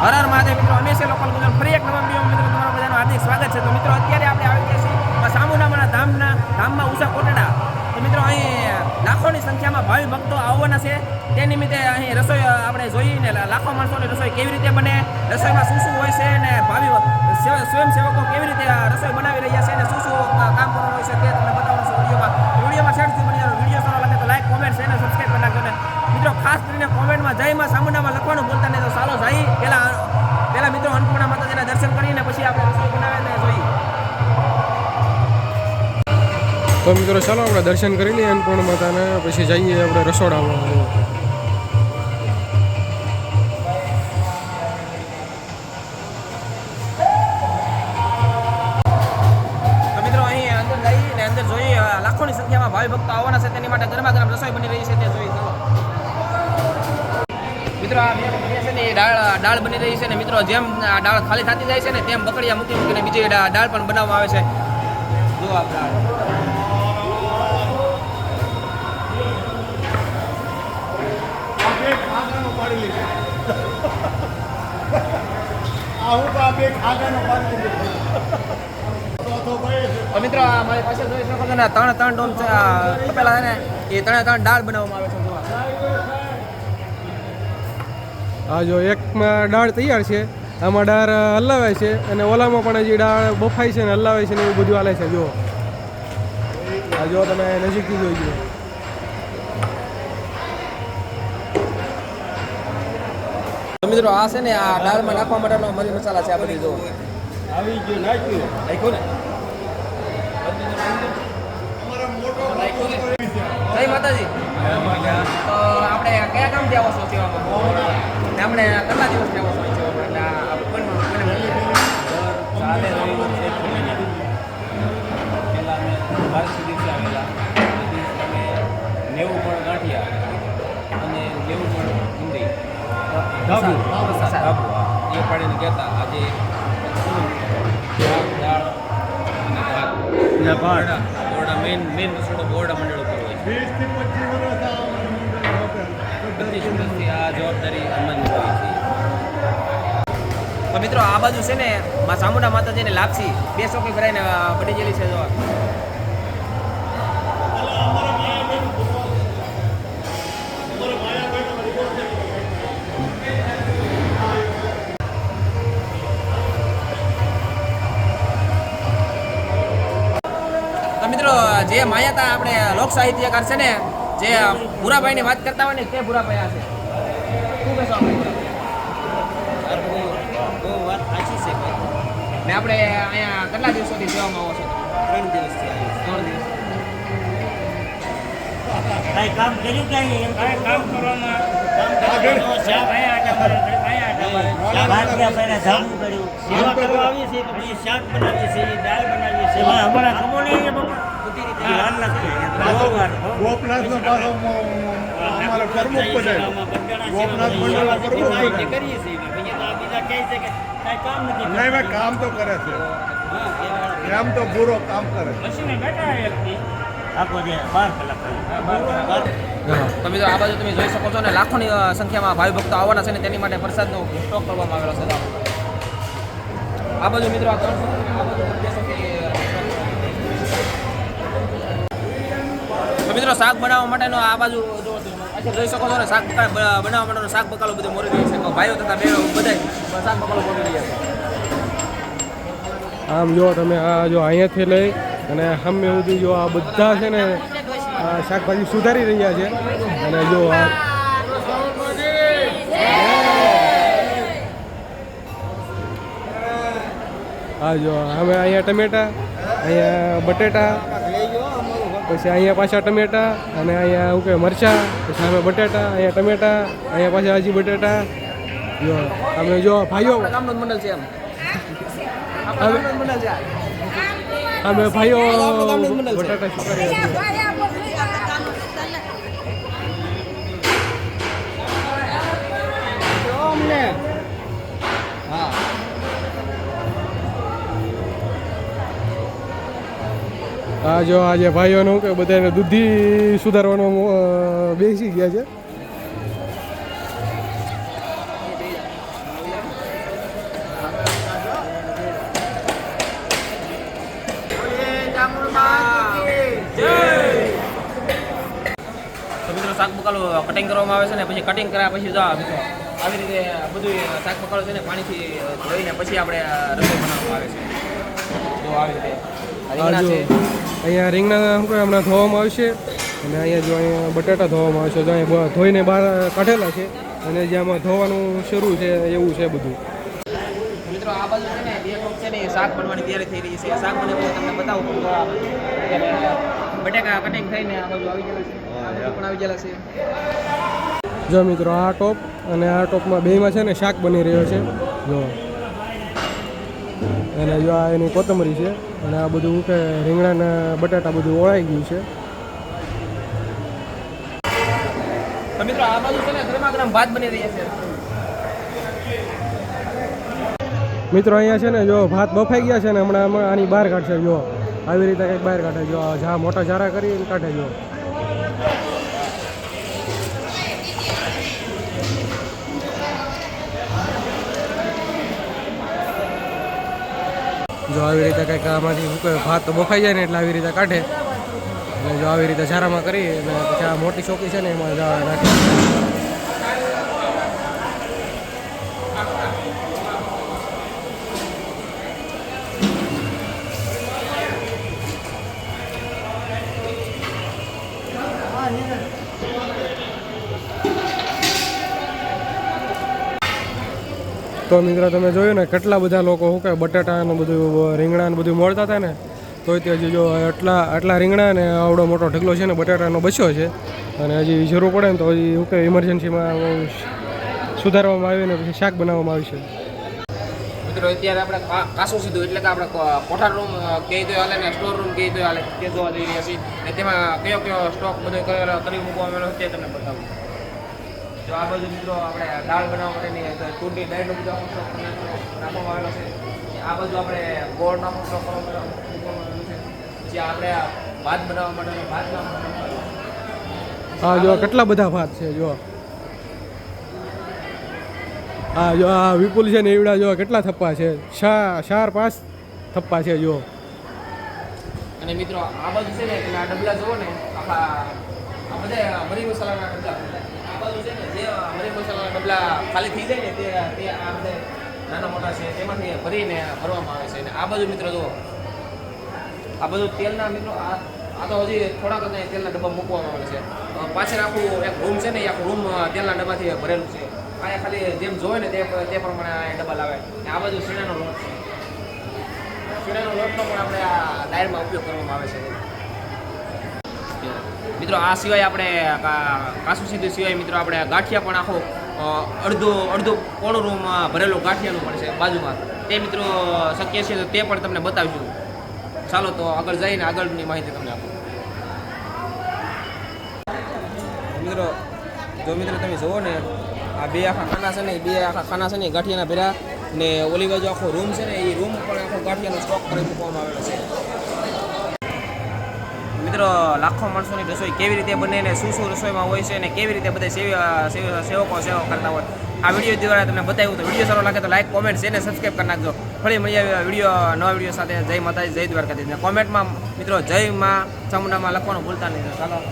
હર હર મહાદેવ મિત્રો, અમે છે લોકલ ગુજરાત ફરી એક નવા વીડિયો મિત્રો તમારા બધાનું હાર્દિક સ્વાગત છે. તો મિત્રો, અત્યારે આપણે આવી ગયા છીએ સામુનામાના ધામના, ધામમાં ઉષા કોટડા. તો મિત્રો, અહીં લાખોની સંખ્યામાં ભાવિ ભક્તો આવવાના છે. તે નિમિત્તે અહીં રસોઈ આપણે જોઈને લાખો માણસોની રસોઈ કેવી રીતે બને, રસોઈમાં શું શું હોય છે અને ભાવિ સ્વયંસેવકો કેવી રીતે રસોઈ બનાવી રહ્યા છે અને શું શું કામ કરવાનું હોય છે તે તમને બતાવવાનું છે. વિડીયોમાં વિડીયોમાં લાઈક કોમેન્ટ છે અને સબસ્ક્રાઈબ કરી નાખજો. ને મિત્રો, ખાસ કરીને કોમેન્ટમાં જયમાં સામુંડામાં લખવાનું બોલતા નહીં, તો સાલો જઈ પહેલા પહેલા મિત્રો અન્નપૂર્ણા માતાજીના દર્શન કરીને પછી આપણે રસોઈ બનાવીને જોઈએ. તો મિત્રો, ચાલો આપણે દર્શન કરી લઈએ અન્નપૂર્ણ માતાને, પછી જઈએ આપણે રસોડામાં. લાખોની સંખ્યામાં ભાવિ ભક્તો આવવાના છે, તેની માટે ગરમા ગરમ રસોઈ બની રહી છે, તે જોઈ મિત્રો, આ બે બે છે ને, એ દાળ બની રહી છે ને, મિત્રો, જેમ આ ખાલી થતી જાય છે ને, તેમ બકડિયા મૂકી મૂકીને બીજી દાળ પણ બનાવવામાં આવે છે. જો આ દાળ. તો મિત્રો આ મારી પાસે જોઈ શકો છો ને ત્રણ ત્રણ ડોમ છે તપેલા છે ને એ ત્રણે ત્રણ દાળ બનાવવામાં આવે છે જો આ. આ જો એકમાં દાળ તૈયાર છે આમાં દાળ હલાવે છે અને ઓલામાં પણ હજી દાળ બફાય છે ને હલાવે છે ને એવું બધું હાલે છે જો આ જો તમે નજીકથી જોઈ જુઓ. મિત્રો આ છે ને આ દાળમાં નાખવા માટેનો મરી મસાલા છે આ બધી જો આવી ગયું નાખ્યું. નાખ્યું ને? જય માતાજી. તો આપણે કયા ગામથી આવો છો સેવામાં? આપણે કેટલા દિવસથી આવો છો દિવસે દિવસે નેવું પણ ગાંઠિયા અને નેવું પણ ઊંધી ઢાબુ. ઢાબુ, એ પાડીને કહેતા આજે દાળ અને ભાત. મેઇન મેઇન રસોડો બોરડા મંડળ ઉપર હોય આ જવાબદારી અમારી હોય છે. તો મિત્રો, આ બાજુ છે ને, મા ચામુંડા માતાજીને લાપસી. બે ચોકી ભરાઈને પડી ગયેલી છે જો. જે માયાતા આપણે લોક સાહિત્યકાર છે ને જે ભૂરાભાઈની વાત કરતા હોય ને તે ભૂરાભાઈ આ છે. શું કહેશો છે ને આપણે અહીંયા કેટલા દિવસોથી જોવામાં આવો છો? ત્રણ દિવસથી ત્રણ દિવસ. કાંઈ કામ કર્યું એમ કાંઈ કામ કરવામાં કામ કરવાનું શા ભાઈ આટા મારે ભાઈ આટા મારે ભાગ્યા પહેલા જામું કર્યું. સેવા કરવા આવીએ છીએ કે પછી શાક બનાવીએ છીએ દાળ બનાવીએ છીએ અમારા ખમો નહીં એ બાપા બધી રીતે વાર લાગશે બહુ વાર ગોપનાથનો પાછો અમારો પ્રમુખ. ગોપનાથ મંડળના પ્રમુખ કામ નથી નહીં ભાઈ કામ તો કરે છે. કામ તો પૂરો કામ કરે તમે જે આ બાજુ તમે જોઈ શકો છો ને લાખોની સંખ્યામાં ભાવિ ભક્તો આવવાના છે ને તેની માટે પ્રસાદનો સ્ટોક કરવામાં આવેલો છે. આ બાજુ મિત્રો આ તો મિત્રો, શાક બનાવવા માટેનો આ બાજુ જોઈ શકો છો ને, શાક બનાવવા માટેનો શાક બકાલો બધું મોરી રહી તો ભાઈઓ તથા બહેનો બધા શાક બકાલો મોરી રહ્યા છે. આમ જો તમે આ જો અહીંયાથી લઈ અને સામે સુધી જો આ બધા છે ને શાકભાજી સુધારી રહ્યા છે. અને જો આ આ જો અમે અહીંયા ટમેટા, અહીંયા બટેટા પછી અહીંયા પાછા ટમેટા અને અહીંયા શું કહેવાય મરચાં પછી અમે બટેટા અહીંયા ટમેટા અહીંયા પાછા હજી બટેટા જો અમે જો ભાઈઓ મંડળ છે. અમે ભાઈઓ. બટાટા શું રહ્યા આ જો આજે ભાઈઓનું કે બધાને દૂધિ સુધારવાનું બેસી ગયા છે. શાક બકાલું કટિંગ કરવામાં આવે છે ને, પછી કટિંગ કર્યા પછી જો આવી રીતે બધું શાક બકાલું છે ને પાણીથી ધોઈને પછી આપણે રસોઈ બનાવવામાં આવે છે. જો આવી રીતે. અહીંયા રીંગણા શું હમણાં ધોવામાં આવશે અને અહીંયા જો અહીંયા બટાટા ધોવામાં આવશે તો અહીંયા ધોઈને બહાર કાઢેલા છે. અને જે આમાં ધોવાનું શરૂ છે એવું છે બધું. મિત્રો આ બાજુ છે ને બે લોક છે ને એ શાક બનવાની તૈયારી થઈ રહી છે. શાક બને તમને બતાવું પણ બટેકા કટિંગ થઈને આ બાજુ આવી ગયેલા છે. પણ આવી ગયેલા છે. જો મિત્રો આ ટોપ અને આ ટોપમાં બેમાં છે ને શાક બની રહ્યો છે. જો. અને જો આ એની કોથમરી છે અને આ બધું કે રીંગણાના બટાટા બધું ઓળાઈ ગયું છે. મિત્રો આ બાજુ છે ને ગરમા ગરમ ભાત બની રહ્યા છે. મિત્રો અહીંયા છે ને જો ભાત બફાઈ ગયા છે ને હમણાં આની બહાર કાઢશે જો. આવી રીતે કંઈક બહાર કાઢે જો આ જા મોટા ઝારા કરીને કાઢે જો. જો આવી રીતે કંઈક આમાંથી શું કહેવાય, ભાત તો બફાઈ જાય ને એટલે આવી રીતે કાઢે. અને જો આવી રીતે ઝારામાં કરી અને પછી આ મોટી ચોકી છે ને એમાં નાખે. તો મિત્રો તમે જોયું ને કેટલા બધા લોકો શું કહે બટાટા બધું રીંગણાને બધું મળતા હતા ને તોય તે હજી જો આટલા આટલા રીંગણા ને આવડો મોટો ઢગલો છે ને બટાટાનો બચ્યો છે અને હજી જરૂર પડે ને તો હજી શું કહે ઇમરજન્સીમાં સુધારવામાં આવે ને પછી શાક બનાવવામાં આવશે મિત્રો અત્યારે આપણે કા- કાસું સીધું એટલે કે આપણે કોઠાર રૂમ કહી તો હાલે ને સ્ટોર રૂમ કહી તો હાલે તે જોવા જઈ રહ્યા છીએ ને તેમાં કયો કયો સ્ટોક બધો કરેલો કરી મૂકવામાં આવ્યો તે તમને બતાવું જો આ બધું મિત્રો આપણે દાળ બનાવવા માટેની ચૂંટણી દાળનો બધો નાખવામાં આવેલો છે. આ બધું આપણે ગોળનો મૂકવામાં આવેલો છે. જે આપણે ભાત બનાવવા માટે ભાત હા જો કેટલા બધા ભાત છે જો. હા જો આ વિપુલ છે ને એવડા જો કેટલા થપ્પા છે? ચાર ચાર પાંચ થપ્પા છે જો. અને મિત્રો આ બાજુ છે ને આ ડબલા જુઓ ને આખા આ બધા મરી મસાલાના ડબલા. જે મરી મસાલાના ડબલા ખાલી થઈ જાય ને, તે તે નાના મોટા છે, તેમાંથી ભરીને ભરવામાં આવે છે. અને આ બાજુ મિત્રો જુઓ. આ બધું તેલના મિત્રો, આ તો હજી થોડાક જ તેલના ડબ્બા મૂકવામાં આવે છે. પાછળ આખું એક રૂમ છે ને, એ આખું રૂમ તેલના ડબ્બાથી ભરેલું છે. અહીંયા ખાલી જેમ જોવે ને, તે તે પ્રમાણે ડબ્બા લાવે. આ બાજુ શીણાનો લોટ છે. શીણાનો લોટનો પણ આપણે આ ડાયરમાં ઉપયોગ કરવામાં આવે છે. મિત્રો, આ સિવાય આપણે કાસુ સીધું સિવાય મિત્રો આપણે ગાંઠિયા પણ આખો અડધો અડધો પોણું રૂમ ભરેલો ગાંઠિયાનું પણ છે બાજુમાં. તે મિત્રો, શક્ય છે તો તે પણ તમને બતાવીશું. ચાલો તો આગળ જઈને આગળની માહિતી તમને આપો. મિત્રો, જો મિત્રો તમે જુઓ ને, આ બે આખા ખાના છે ને, બે આખા ખાના છે ને, ગાંઠિયાના ભેરા ને ઓલી બાજુ આખો રૂમ છે ને, એ રૂમ પણ આખો ગાંઠિયાનો સ્ટોક કરી મૂકવામાં આવેલો છે. મિત્રો, લાખો માણસોની રસોઈ કેવી રીતે બને ને શું શું રસોઈમાં હોય છે ને કેવી રીતે બધા સેવા સેવકો સેવા કરતા હોય. આ વીડિયો દ્વારા તમને બતાવ્યું તો વીડિયો સારો લાગે તો લાઈક, કોમેન્ટ છે ને સબસ્ક્રાઈબ કરી નાખજો. ફરી મળી વીડિયો નવા વીડિયો સાથે. જય માતાજી, જય દ્વારકાધીશ. કોમેન્ટમાં મિત્રો, જય માં ચામુંડામાં લખવાનું ભૂલતા નહીં. ચાલો.